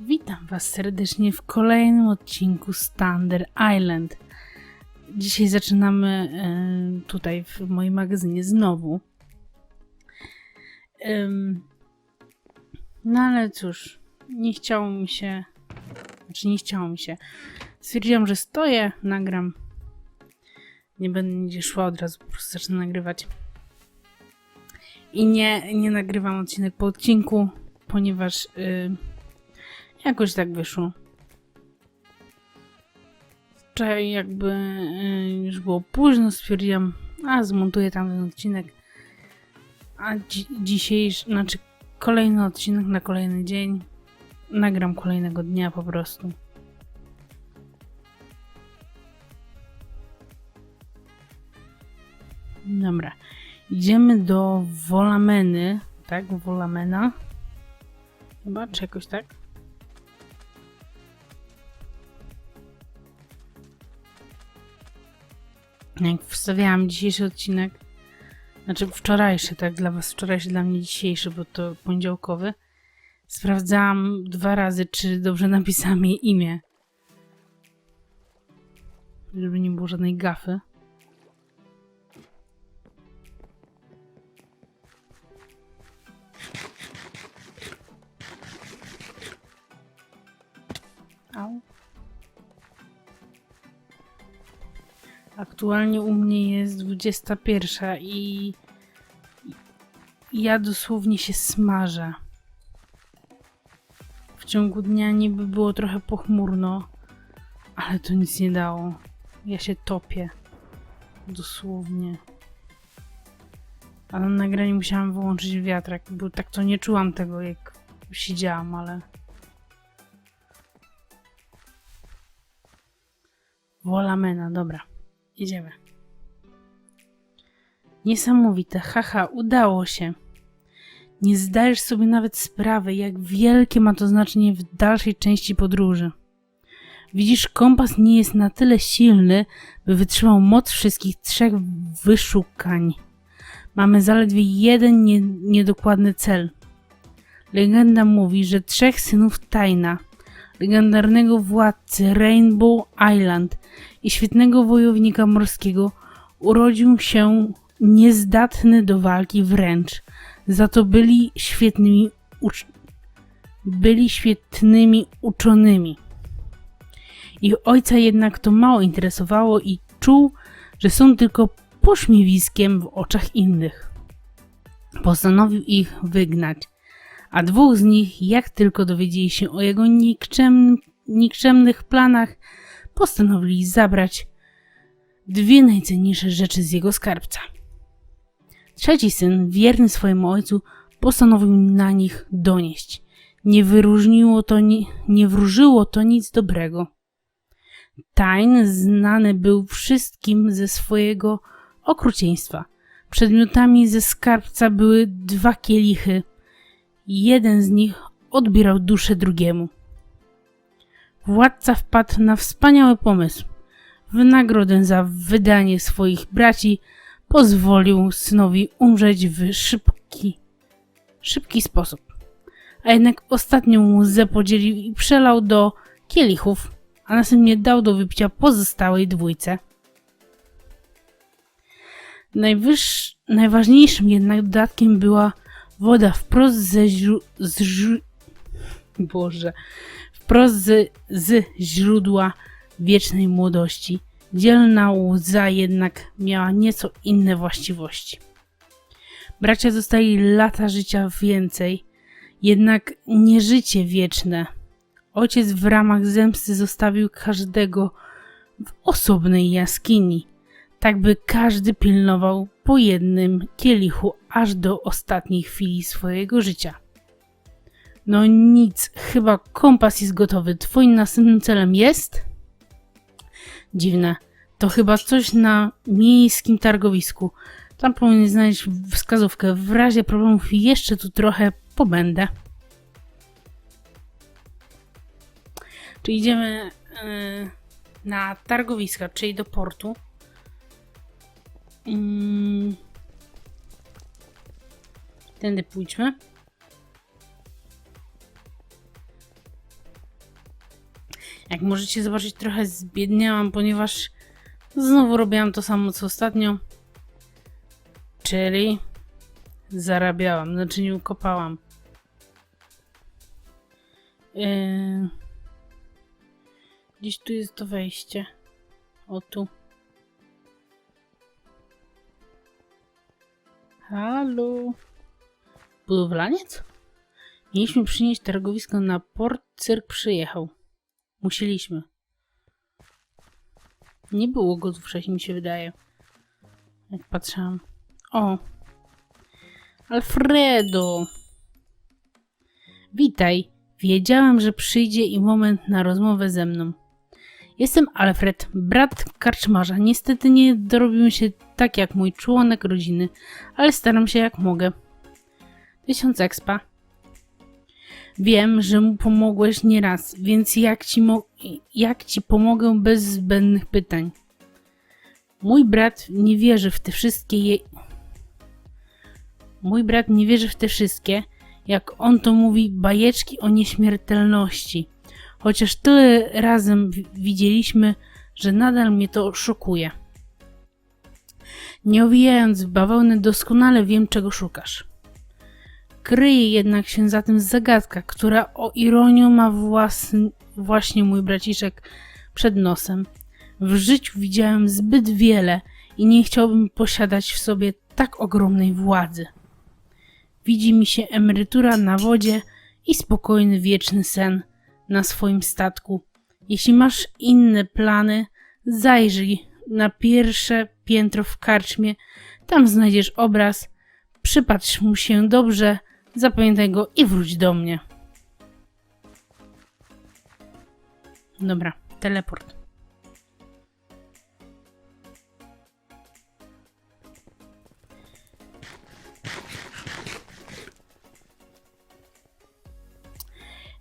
Witam Was serdecznie w kolejnym odcinku Standard Island. Dzisiaj zaczynamy tutaj w moim magazynie znowu. No ale cóż, nie chciało mi się. Znaczy, nie chciało mi się. Stwierdziłam, że stoję, nagram. Nie będę nigdzie szła, od razu po prostu zacznę nagrywać. I nie, nie nagrywam odcinek po odcinku, ponieważ. y, Jakoś tak wyszło. Wczoraj jakby y, już było późno, stwierdziłam, a zmontuję tam ten odcinek. A dzi dzisiejszy, znaczy kolejny odcinek na kolejny dzień. Nagram kolejnego dnia po prostu. Dobra. Idziemy do Wolameny, tak? Wolamena. Chyba, czy jakoś tak? Jak wstawiałam dzisiejszy odcinek, znaczy wczorajszy, tak dla was wczorajszy, dla mnie dzisiejszy, bo to poniedziałkowy, sprawdzałam dwa razy, czy dobrze napisałam jej imię. Żeby nie było żadnej gafy. Aktualnie u mnie jest 21 i ja dosłownie się smażę. W ciągu dnia niby było trochę pochmurno, ale to nic nie dało. Ja się topię. Dosłownie. A na nagraniu musiałam wyłączyć wiatrak, bo tak to nie czułam tego, jak siedziałam, ale... Wolamena, dobra. Idziemy. Niesamowite, haha, udało się. Nie zdajesz sobie nawet sprawy, jak wielkie ma to znaczenie w dalszej części podróży. Widzisz, kompas nie jest na tyle silny, by wytrzymał moc wszystkich trzech wyszukań. Mamy zaledwie jeden nie, niedokładny cel. Legenda mówi, że trzech synów Tajna, legendarnego władcy Rainbow Island i świetnego wojownika morskiego urodził się niezdatny do walki wręcz. Za to byli świetnymi ucz- byli świetnymi uczonymi. Ich ojca jednak to mało interesowało i czuł, że są tylko pośmiewiskiem w oczach innych. Postanowił ich wygnać, a dwóch z nich, jak tylko dowiedzieli się o jego nikczem, nikczemnych planach, postanowili zabrać dwie najcenniejsze rzeczy z jego skarbca. Trzeci syn, wierny swojemu ojcu, postanowił na nich donieść. Nie wyróżniło to, ni- nie wróżyło to nic dobrego. Tain znany był wszystkim ze swojego okrucieństwa. Przedmiotami ze skarbca były dwa kielichy. Jeden z nich odbierał duszę drugiemu. Władca wpadł na wspaniały pomysł. W nagrodę za wydanie swoich braci pozwolił synowi umrzeć w szybki, szybki sposób. A jednak ostatnią łzę podzielił i przelał do kielichów, a następnie dał do wypicia pozostałej dwójce. Najważniejszym jednak dodatkiem była woda wprost ze źró- z Boże, wprost z, z źródła wiecznej młodości. Dzielna łza jednak miała nieco inne właściwości. Bracia dostali lata życia więcej, jednak nie życie wieczne. Ojciec w ramach zemsty zostawił każdego w osobnej jaskini, tak by każdy pilnował po jednym kielichu aż do ostatniej chwili swojego życia. No nic, chyba kompas jest gotowy. Twoim następnym celem jest? Dziwne. To chyba coś na miejskim targowisku. Tam powinien znaleźć wskazówkę. W razie problemów jeszcze tu trochę pobędę. Czy idziemy yy, na targowiska, czyli do portu. Yy. Tędy pójdźmy. Jak możecie zobaczyć, trochę zbiedniałam, ponieważ znowu robiłam to samo co ostatnio. Czyli zarabiałam, znaczy nie ukopałam. Yy... Gdzieś tu jest to wejście. O tu. Halo. Budowlaniec? Mieliśmy przynieść targowisko na port, cyrk przyjechał. Musieliśmy. Nie było go tu wcześniej, mi się wydaje. Jak patrzyłam. O. Alfredo. Witaj. Wiedziałam, że przyjdzie i moment na rozmowę ze mną. Jestem Alfred, brat karczmarza. Niestety nie dorobiłem się tak jak mój członek rodziny, ale staram się jak mogę. Tysiąc expa. Wiem, że mu pomogłeś nieraz, więc jak ci, jak ci pomogę bez zbędnych pytań? Mój brat nie wierzy w te wszystkie je... Mój brat nie wierzy w te wszystkie, jak on to mówi, bajeczki o nieśmiertelności. Chociaż tyle razem wi- widzieliśmy, że nadal mnie to szokuje. Nie owijając w bawełnę, doskonale wiem, czego szukasz. Kryje jednak się za tym zagadka, która o ironię ma własny, właśnie mój braciszek przed nosem. W życiu widziałem zbyt wiele i nie chciałbym posiadać w sobie tak ogromnej władzy. Widzi mi się emerytura na wodzie i spokojny wieczny sen na swoim statku. Jeśli masz inne plany, zajrzyj na pierwsze piętro w karczmie, tam znajdziesz obraz, przypatrz mu się dobrze, zapamiętaj go i wróć do mnie. Dobra, teleport.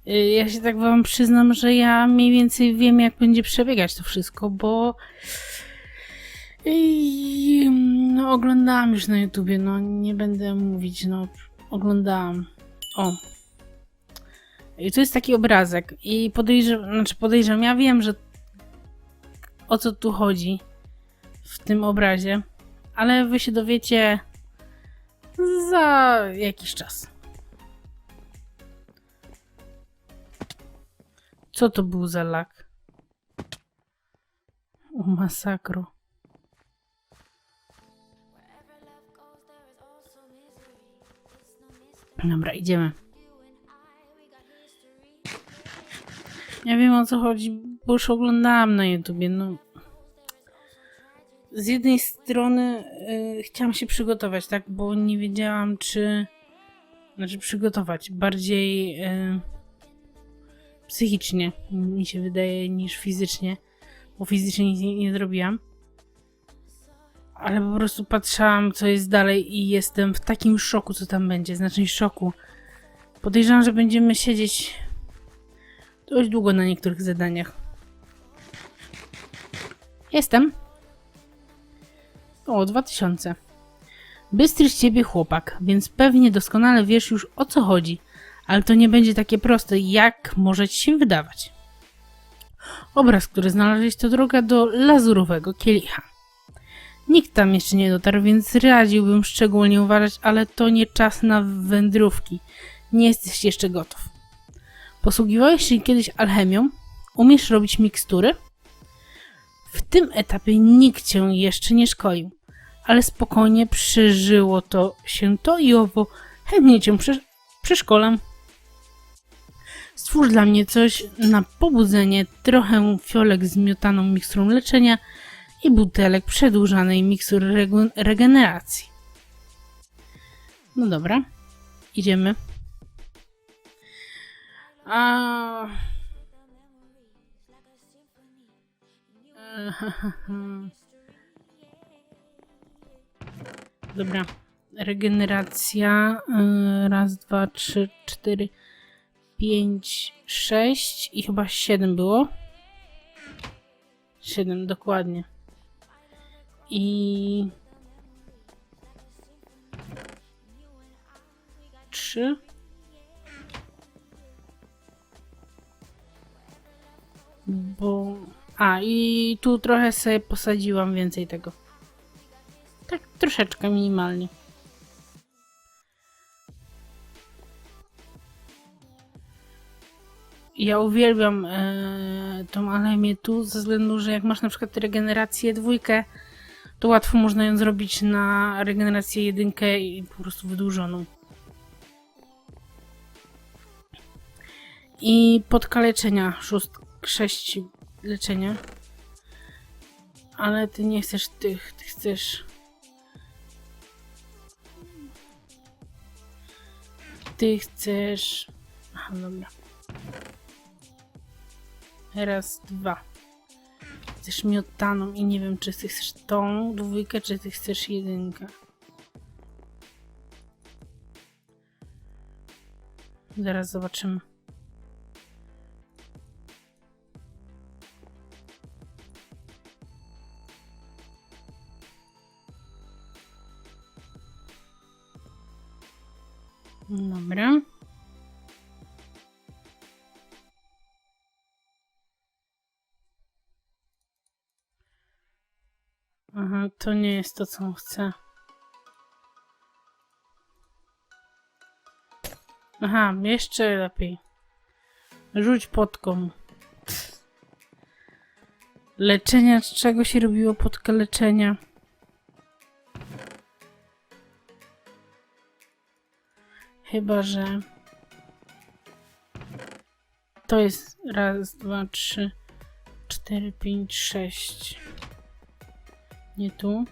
Y, Ja się tak wam przyznam, że ja mniej więcej wiem, jak będzie przebiegać to wszystko, bo i, no, oglądałam już na YouTubie, no nie będę mówić, no oglądałam. O. I tu jest taki obrazek i podejrzewam, znaczy podejrzewam, ja wiem, że o co tu chodzi w tym obrazie, ale wy się dowiecie za jakiś czas. Co to był za lak? O, masakro. Dobra, idziemy. Ja wiem o co chodzi, bo już oglądałam na YouTubie. No. Z jednej strony y, chciałam się przygotować, tak, bo nie wiedziałam, czy. Znaczy, przygotować bardziej y, psychicznie, mi się wydaje, niż fizycznie, bo fizycznie nic nie, nie zrobiłam. Ale po prostu patrzałam, co jest dalej, i jestem w takim szoku, co tam będzie. Znaczy, szoku. Podejrzewam, że będziemy siedzieć dość długo na niektórych zadaniach. Jestem. O, 2000. Bystry z ciebie chłopak, więc pewnie doskonale wiesz już o co chodzi, ale to nie będzie takie proste, jak może ci się wydawać. Obraz, który znalazłeś, to droga do lazurowego kielicha. Nikt tam jeszcze nie dotarł, więc radziłbym szczególnie uważać, ale to nie czas na wędrówki. Nie jesteś jeszcze gotów. Posługiwałeś się kiedyś alchemią? Umiesz robić mikstury? W tym etapie nikt cię jeszcze nie szkolił, ale spokojnie przeżyło to się to i owo. Chętnie cię prze przeszkolam. Stwórz dla mnie coś na pobudzenie, trochę fiolek z miotaną miksturą leczenia i butelek przedłużanej mikstury regeneracji. No dobra, idziemy. A... Dobra. Regeneracja. y, Raz, dwa, trzy, cztery, pięć, sześć i chyba siedem było. Siedem, dokładnie. I... Trzy. Bo... A, i tu trochę sobie posadziłam więcej tego. Tak troszeczkę, minimalnie. Ja uwielbiam e, tą alemię tu, ze względu, że jak masz na przykład regenerację dwójkę, to łatwo można ją zrobić na regenerację jedynkę i po prostu wydłużoną. I podkaleczenia, szóst, sześć leczenia. Ale ty nie chcesz tych, ty chcesz... Ty chcesz... Aha, dobra. Raz, dwa. Chcesz miotaną i nie wiem, czy chcesz tą dwójkę, czy ty chcesz jedynkę. Zaraz zobaczymy. Dobra. Aha, to nie jest to, co on chce. Aha, jeszcze lepiej. Rzuć podką. Leczenia, z czego się robiło podkę leczenia? Chyba, że to jest raz, dwa, trzy, cztery, pięć, sześć. Nie tu.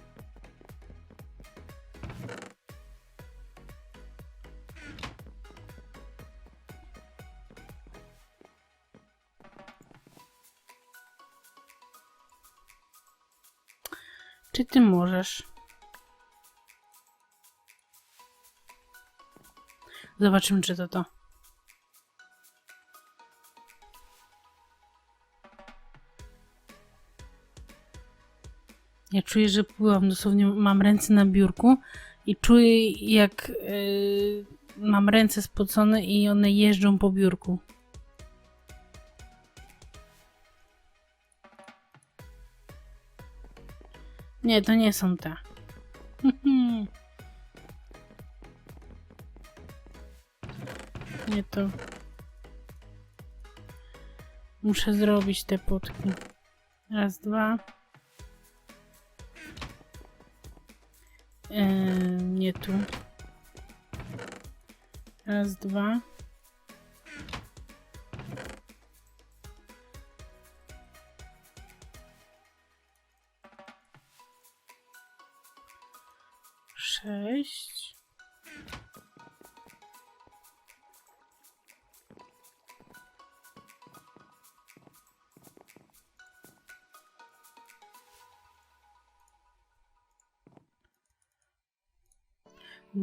Czy ty możesz? Zobaczymy, czy to to. Czuję, że pływam. Dosłownie mam ręce na biurku i czuję, jak yy, mam ręce spocone i one jeżdżą po biurku. Nie, to nie są te. Nie to. Muszę zrobić te potki. Raz, dwa. Eee, nie tu. Raz, dwa. Sześć.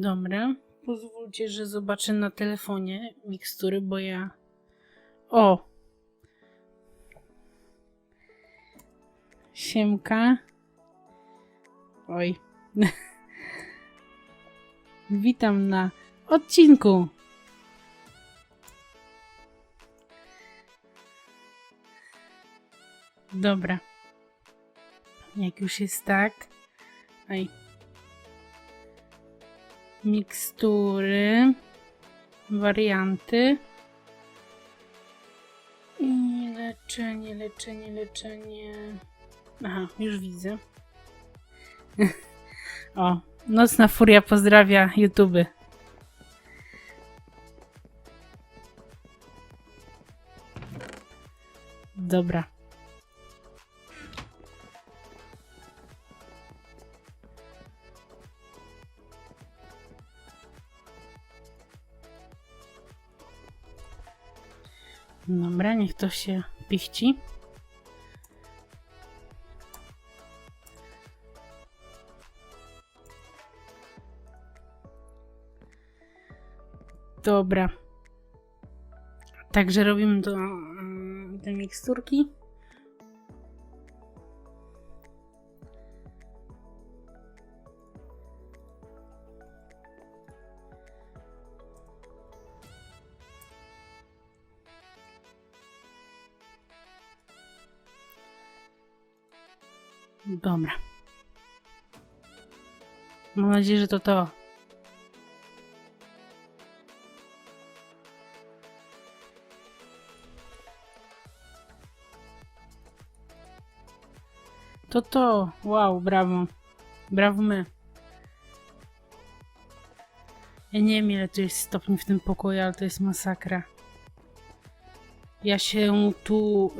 Dobra. Pozwólcie, że zobaczę na telefonie mikstury, bo ja. O! Siemka. Oj. Witam na odcinku. Dobra. Jak już jest tak. Aj. Mikstury. Warianty. I leczenie, leczenie, leczenie. Aha, już widzę. o, Nocna Furia pozdrawia YouTube. Dobra. Niech to się pichci. Dobra. Także robimy to, mm, te miksturki. Dobra. Mam nadzieję, że to to. To to. Wow, brawo. Brawo my. Ja nie wiem ile tu jest stopni w tym pokoju, ale to jest masakra. Ja się tu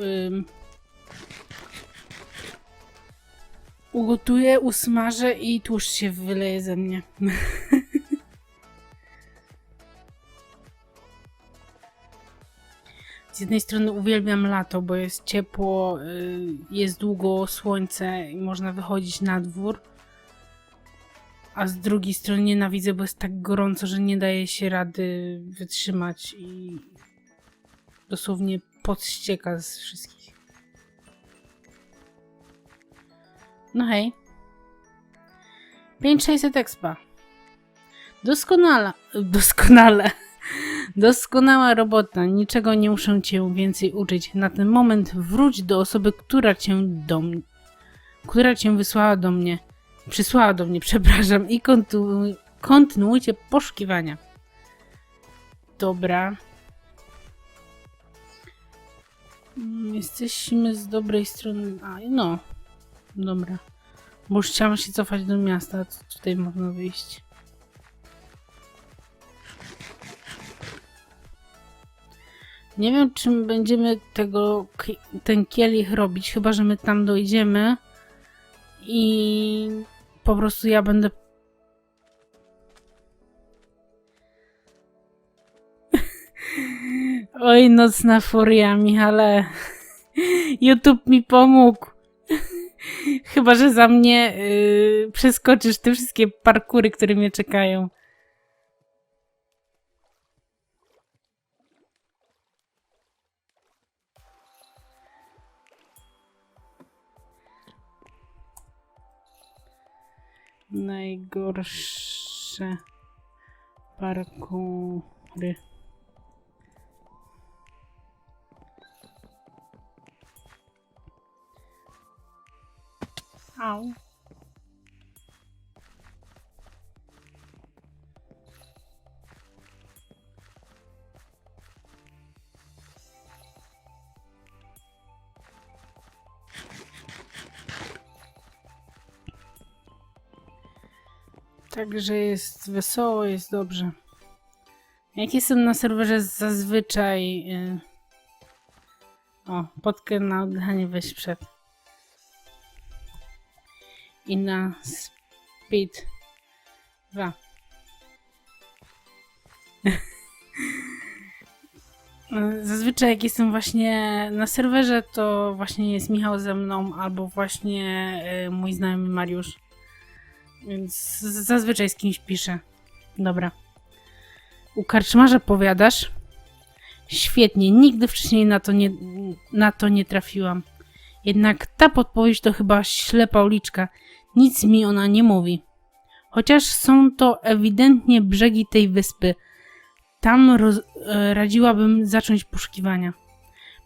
ugotuję, usmażę i tłuszcz się wyleje ze mnie. Z jednej strony uwielbiam lato, bo jest ciepło, y, jest długo słońce i można wychodzić na dwór. A z drugiej strony nienawidzę, bo jest tak gorąco, że nie daje się rady wytrzymać i dosłownie podścieka z wszystkich. No hej. 5600 expa. Doskonale. Doskonale. Doskonała robota. Niczego nie muszę cię więcej uczyć. Na ten moment wróć do osoby, która cię do która cię wysłała do mnie. Przysłała do mnie, przepraszam, i kontynuuj, kontynuujcie poszukiwania. Dobra. Mm, Jesteśmy z dobrej strony. A, no. Dobra. Bo już chciałam się cofać do miasta, co tutaj można wyjść? Nie wiem, czym będziemy tego, ten kielich robić, chyba, że my tam dojdziemy i po prostu ja będę Oj, nocna furia, Michale. YouTube mi pomógł. Chyba, że za mnie yy, przeskoczysz te wszystkie parkury, które mnie czekają. Najgorsze parkury. Au. Także jest wesoło, jest dobrze. Jak jestem na serwerze zazwyczaj... Yy... O, potkę na oddychanie weź przed. I na speed 2. Zazwyczaj jak jestem właśnie na serwerze, to właśnie jest Michał ze mną, albo właśnie y, mój znajomy Mariusz. Więc zazwyczaj z kimś piszę. Dobra. U karczmarza powiadasz? Świetnie, nigdy wcześniej na to nie, na to nie trafiłam. Jednak ta podpowiedź to chyba ślepa uliczka. Nic mi ona nie mówi. Chociaż są to ewidentnie brzegi tej wyspy. Tam roz, e, radziłabym zacząć poszukiwania.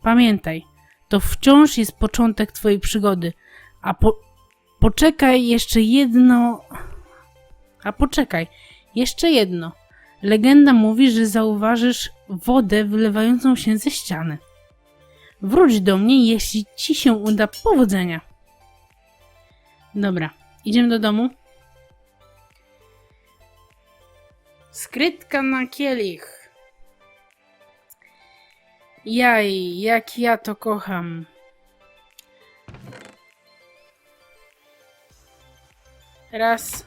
Pamiętaj, to wciąż jest początek twojej przygody. A po, poczekaj jeszcze jedno. A poczekaj, jeszcze jedno. Legenda mówi, że zauważysz wodę wylewającą się ze ściany. Wróć do mnie, jeśli ci się uda. Powodzenia. Dobra, idziemy do domu. Skrytka na kielich. Jaj, jak ja to kocham. Raz.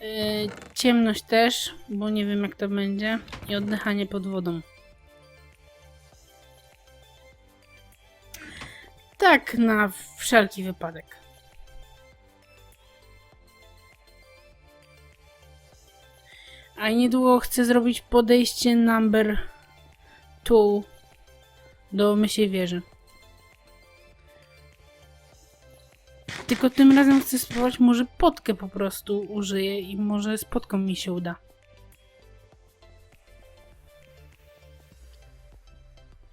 Yy, ciemność też, bo nie wiem jak to będzie. I oddychanie pod wodą. Tak, na wszelki wypadek. A niedługo chcę zrobić podejście number 2 do mysiej wieży. Tylko tym razem chcę spróbować, może potkę po prostu użyję i może z potką mi się uda.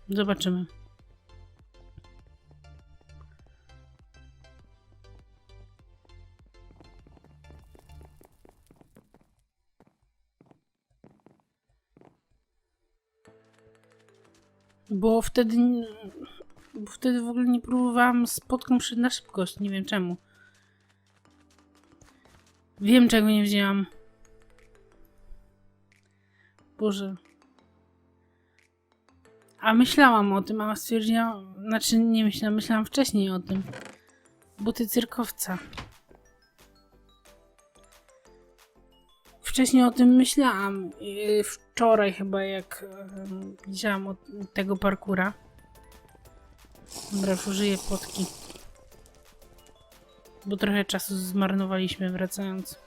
Zobaczymy. Bo wtedy. Bo wtedy w ogóle nie próbowałam spotką przy na szybkość. Nie wiem czemu. Wiem, czego nie wzięłam. Boże. A myślałam o tym, a stwierdziłam. Znaczy, nie myślałam, myślałam wcześniej o tym. Buty cyrkowca. Wcześniej o tym myślałam. Wczoraj chyba, jak widziałam od tego parkura. Dobra, użyję potki. Bo trochę czasu zmarnowaliśmy wracając.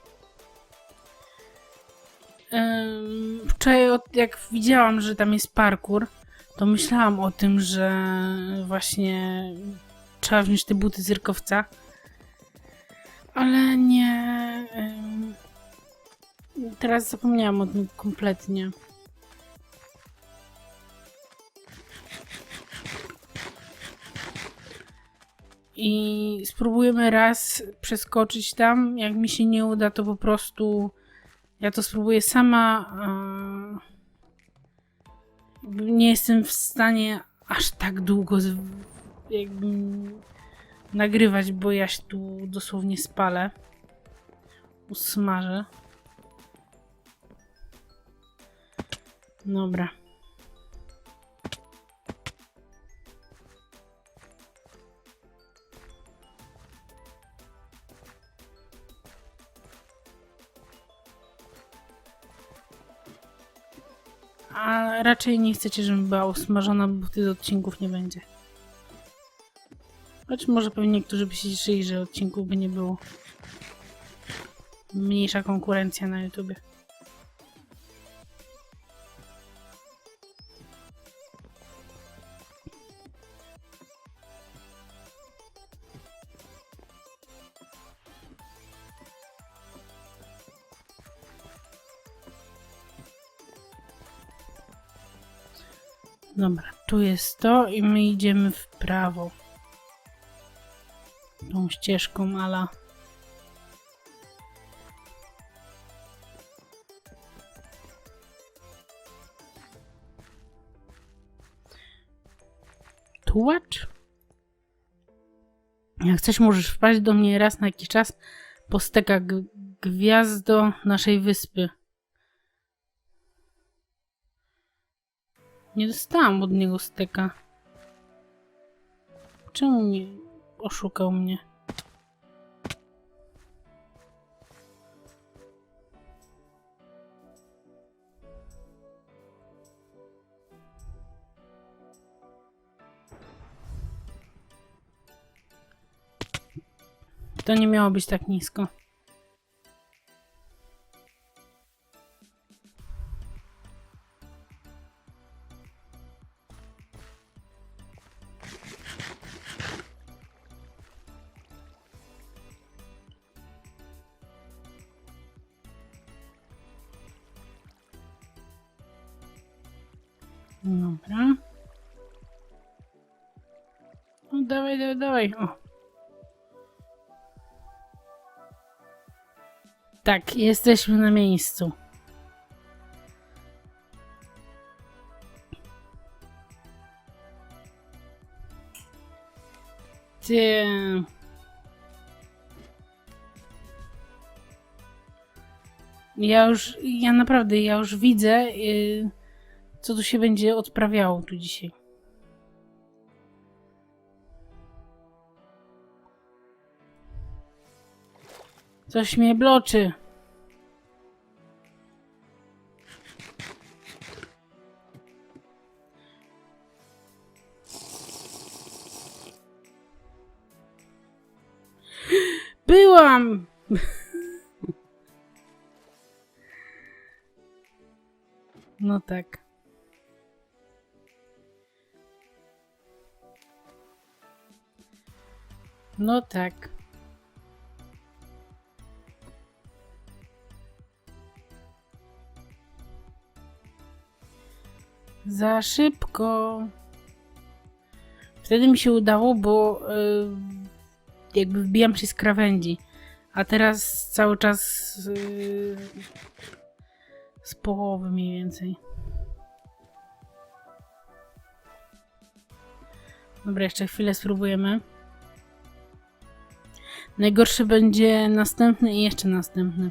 Wczoraj, jak widziałam, że tam jest parkour, to myślałam o tym, że właśnie trzeba wziąć te buty cyrkowca. Ale nie. Teraz zapomniałam o tym kompletnie. I spróbujemy raz przeskoczyć tam. Jak mi się nie uda, to po prostu ja to spróbuję sama. Nie jestem w stanie aż tak długo nagrywać, bo ja się tu dosłownie spalę. Usmażę. Dobra. A raczej nie chcecie, żebym była usmażona, bo wtedy odcinków nie będzie. Choć może pewnie niektórzy by się cieszyli, że odcinków by nie było. Mniejsza konkurencja na YouTubie. Tu jest to i my idziemy w prawo. Tą ścieżką ala. Tułacz? Jak chcesz, możesz wpaść do mnie raz na jakiś czas. G- gwiazdo naszej wyspy. Nie dostałam od niego steka. Czemu nie oszukał mnie? To nie miało być tak nisko. Dobra. No dawaj, dawaj, dawaj. O. Tak, jesteśmy na miejscu. Ty. Ja już, ja naprawdę, ja już widzę, yy, co tu się będzie odprawiało tu dzisiaj. Coś mnie bloczy. Byłam! No tak. No tak. Za szybko. Wtedy mi się udało, bo y, jakby wbijam się z krawędzi. A teraz cały czas y, z połowy mniej więcej. Dobra, jeszcze chwilę spróbujemy. Najgorszy będzie następny i jeszcze następny.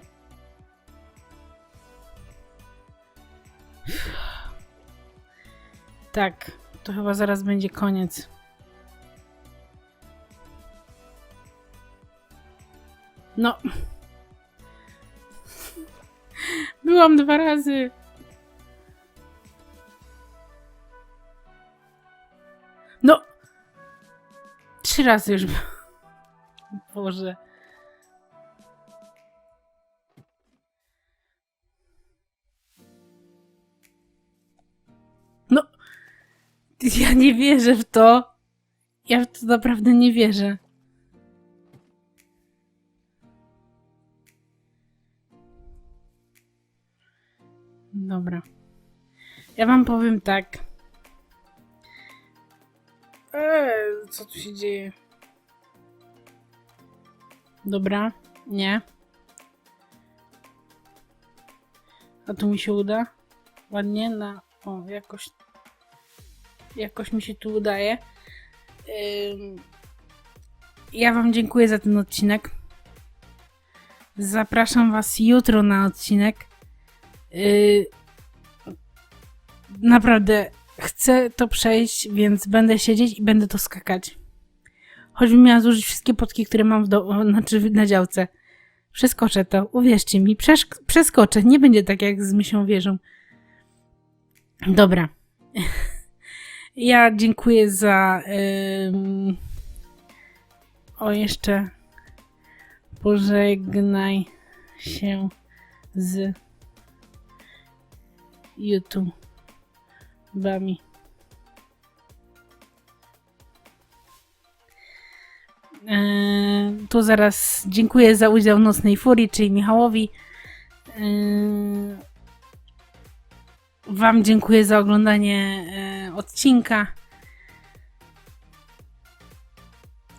Tak, to chyba zaraz będzie koniec. No. Byłam dwa razy. No. Trzy razy już. byłam. Boże. No. Ja nie wierzę w to. Ja w to naprawdę nie wierzę. Dobra. Ja wam powiem tak. Eee, co tu się dzieje? Dobra, nie. A tu mi się uda? Ładnie na... O, jakoś... Jakoś mi się tu udaje. Ja wam dziękuję za ten odcinek. Zapraszam was jutro na odcinek. Yy, naprawdę chcę to przejść, więc będę siedzieć i będę to skakać. Choćbym miała zużyć wszystkie potki, które mam w do- znaczy na działce. Przeskoczę to, uwierzcie mi, przeskoczę. Nie będzie tak jak z myślą wieżą. Dobra. Ja dziękuję za. ym, O, jeszcze. Pożegnaj się z YouTube'ami. Yy, tu zaraz dziękuję za udział Nocnej Furii, czyli Michałowi. Yy, Wam dziękuję za oglądanie yy, odcinka.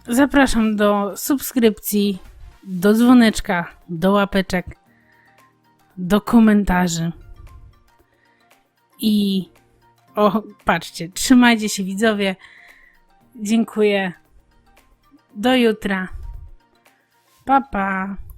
Zapraszam do subskrypcji, do dzwoneczka, do łapeczek, do komentarzy. I o, patrzcie, trzymajcie się widzowie. Dziękuję. Do jutra. Pa, pa.